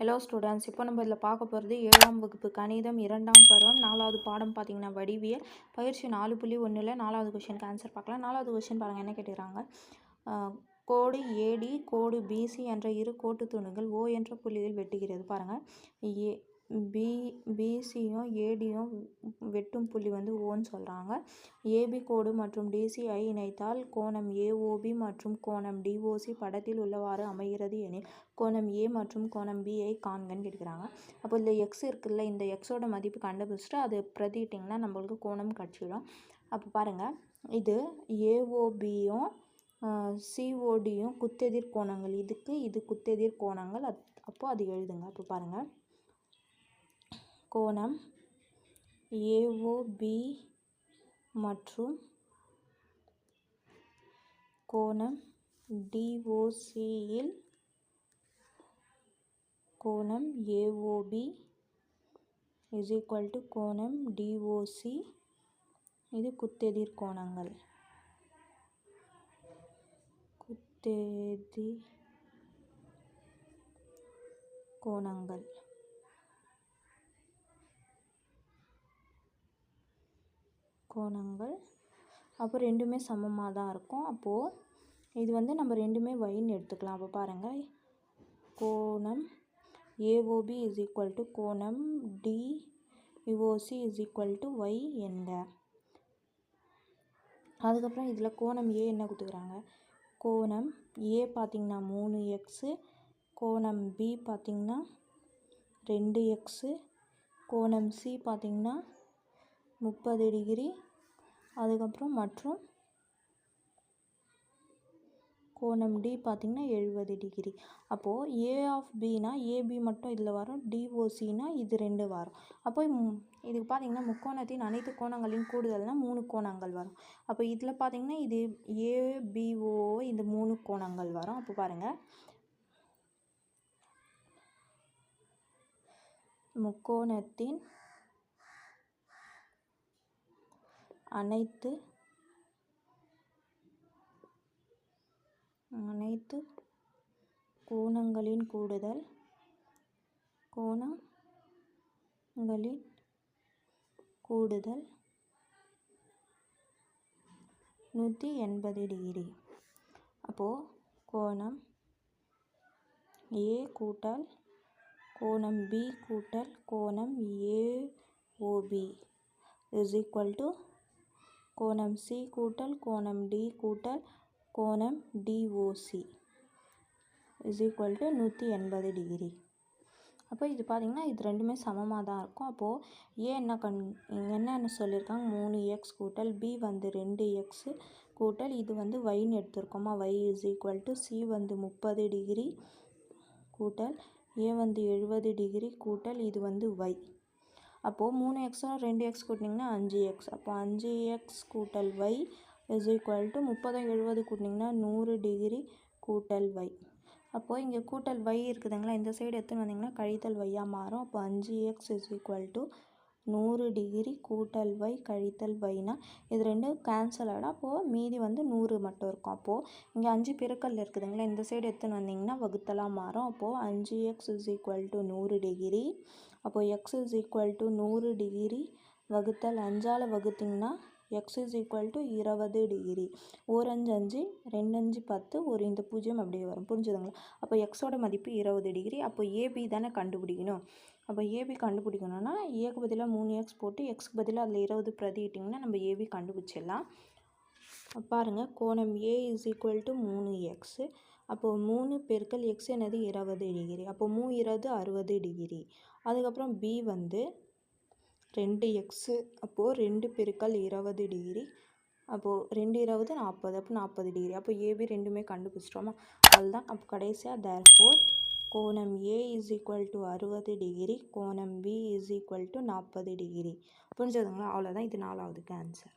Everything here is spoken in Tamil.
ஹலோ ஸ்டூடெண்ட்ஸ் இப்போ நம்ம இதில் பார்க்க போகிறது ஏழாம் வகுப்பு கணிதம் இரண்டாம் பருவம். நாலாவது பாடம் பார்த்தீங்கன்னா வடிவியல். பயிற்சி நாலு புள்ளி ஒன்றில் நாலாவது கொஷனுக்கு ஆன்சர் பார்க்கலாம். நாலாவது கொஷின் பாருங்கள் என்ன கேட்டுக்கிறாங்க? கோடு ஏடி கோடு பிசி என்ற இரு கோட்டு துணுகள் ஓ என்ற புள்ளியில் வெட்டுகிறது. பாருங்கள் ஏ பி பிசியும் ஏடியும் வெட்டும் புள்ளி வந்து ஓன்னு சொல்கிறாங்க ஏபி கோடு மற்றும் டிசிஐ இணைத்தால் கோணம் ஏஓபி மற்றும் கோணம் டிஓசி படத்தில் உள்ளவாறு அமைகிறது எனில் கோணம் ஏ மற்றும் கோணம் பிஐ காண்கன்னு கேட்குறாங்க அப்போ இந்த எக்ஸ் இருக்குல்ல இந்த எக்ஸோட மதிப்பு கண்டுபிடிச்சிட்டு அது பிரதிட்டிங்கன்னா நம்மளுக்கு கோணம் கிடச்சிடும் அப்போ பாருங்கள் இது ஏஓபியும் சிஓடியும் குத்தெதிர் கோணங்கள். இதுக்கு இது குத்தெதிர் கோணங்கள். அப்போது அது எழுதுங்க. அப்போ பாருங்கள் கோணம் ஏஓபி மற்றும் கோணம் டிஓசியில் கோணம் ஏஓபி இஸ் ஈக்குவல் டு கோணம் டிஓசி இது குத்தெதிர் கோணங்கள். குத்தெதிர் கோணங்கள். கோணங்கள். அப்போ ரெண்டுமே சமமாக தான் இருக்கும். அப்போது இது வந்து நம்ம ரெண்டுமே வைன்னு எடுத்துக்கலாம். அப்போ பாருங்கள் கோணம் ஏஓபி இஸ் ஈக்குவல் டு கோணம் D EOC is equal to Y என்க. அதுக்கப்புறம் இதில் கோணம் ஏ என்ன கொடுத்துக்கிறாங்க? கோணம் ஏ பார்த்திங்கன்னா மூணு எக்ஸு கோணம் பி பார்த்திங்கன்னா ரெண்டு எக்ஸு கோணம் சி பார்த்திங்கன்னா முப்பது டிகிரி அதுக்கப்புறம் மற்றும் கோணம் டி பார்த்திங்கன்னா எழுபது டிகிரி. அப்போது ஏ ஆஃப் பினா ஏபி மட்டும் இதில் வரும் டிஓசினா இது ரெண்டு வரும். அப்போ இதுக்கு பார்த்திங்கன்னா முக்கோணத்தின் அனைத்து கோணங்களின் கூடுதல்னால் மூணு கோணங்கள் வரும். அப்போ இதில் பார்த்திங்கன்னா இது ஏபிஓ இந்த மூணு கோணங்கள் வரும். அப்போ பாருங்கள் முக்கோணத்தின் அனைத்து அனைத்து கோணங்களின் கூடுதல் கோணங்களின் கூடுதல் நூற்றி எண்பது டிகிரி. அப்போது கோணம் ஏ கூட்டல் கோணம் பி கூட்டல் கோணம் ஏஓபி இஸ் ஈக்குவல் டு கோணம் சி கூட்டல் கோணம் டி கூட்டல் கோணம் டிஓசி இஸ் ஈக்குவல் டு நூற்றி எண்பது டிகிரி அப்போ இது பார்த்திங்கன்னா இது ரெண்டுமே சமமாக தான் இருக்கும். அப்போது ஏ என்ன கண் இங்கே என்னென்னு சொல்லியிருக்காங்க. மூணு எக்ஸ் கூட்டல் பி வந்து ரெண்டு எக்ஸு கூட்டல் இது வந்து ஒய்ன்னு எடுத்திருக்கோமா? Y is equal to C வந்து முப்பது டிகிரி கூட்டல் ஏ வந்து எழுபது டிகிரி கூட்டல் இது வந்து ஒய் அப்போது மூணு எக்ஸாக ரெண்டு எக்ஸ் கூட்டினீங்கன்னா அஞ்சு எக்ஸ் அப்போ அஞ்சு எக்ஸ் கூட்டல் ஒய் இஸ் ஈக்குவல் டு முப்பதும் எழுபது கூட்டினீங்கன்னா நூறு டிகிரி கூட்டல் ஒய் அப்போது இங்கே கூட்டல் ஒய் இருக்குதுங்களா? இந்த சைடு எடுத்துன்னு வந்தீங்கன்னா கழித்தல் ஒய்யாக மாறும். அப்போ அஞ்சு எக்ஸ் இஸ் ஈக்குவல் டு நூறு டிகிரி கூட்டல் வை கழித்தல் வைனா இது ரெண்டும் கேன்சல் ஆகிடும் அப்போது மீதி வந்து நூறு மட்டும் இருக்கும். அப்போது இங்கே அஞ்சு பெருக்கல் இருக்குதுங்களா? இந்த சைடு எடுத்துன்னு வந்தீங்கன்னா வகுத்தலாக மாறும். அப்போது அஞ்சு எக்ஸ் இஸ் ஈக்குவல் டு நூறு டிகிரி. அப்போது எக்ஸ் இஸ் ஈக்குவல் டு நூறு டிகிரி வகுத்தல் அஞ்சால் வகுத்திங்கன்னா எக்ஸ் இஸ் ஈக்குவல் டு இருபது டிகிரி. ஒரு அஞ்சு அஞ்சு ரெண்டு அஞ்சு பத்து ஒரு இந்த பூஜ்ஜியம் அப்படியே வரும். புரிஞ்சுதுங்களா? அப்போ எக்ஸோட மதிப்பு இருபது டிகிரி. அப்போ ஏபி தானே கண்டுபிடிக்கணும். அப்போ ஏபி கண்டுபிடிக்கணும்னா ஏக்கு பதிலாக மூணு எக்ஸ் போட்டு எக்ஸ்க்கு பதிலாக அதில் இருபது பிரதிட்டிங்கன்னா நம்ம ஏபி கண்டுபிடிச்சிடலாம். பாருங்கள் கோணம் ஏ இஸ் ஈக்குவல் டு மூணு எக்ஸு அப்போது மூணு பெருக்கல் எக்ஸ் என்னது? இருபது டிகிரி. அப்போ மூ இருபது அறுபது டிகிரி. அதுக்கப்புறம் பி வந்து ரெண்டு எக்ஸு அப்போது ரெண்டு பெருக்கல் இருபது டிகிரி. அப்போது ரெண்டு இருபது நாற்பது. அப்போ நாற்பது டிகிரி. அப்போ ஏபி ரெண்டுமே கண்டுபிடிச்சிட்டோமா? அதுதான். அப்போ கடைசியாக தேர் ஃபோர் கோணம் ஏ இஸ் ஈக்குவல் டு அறுபது டிகிரி கோணம் பி இஸ் ஈக்குவல் டு நாற்பது டிகிரி புரிஞ்சதுங்களா? அவ்வளோதான் இது நாலாவதுக்கு ஆன்சர்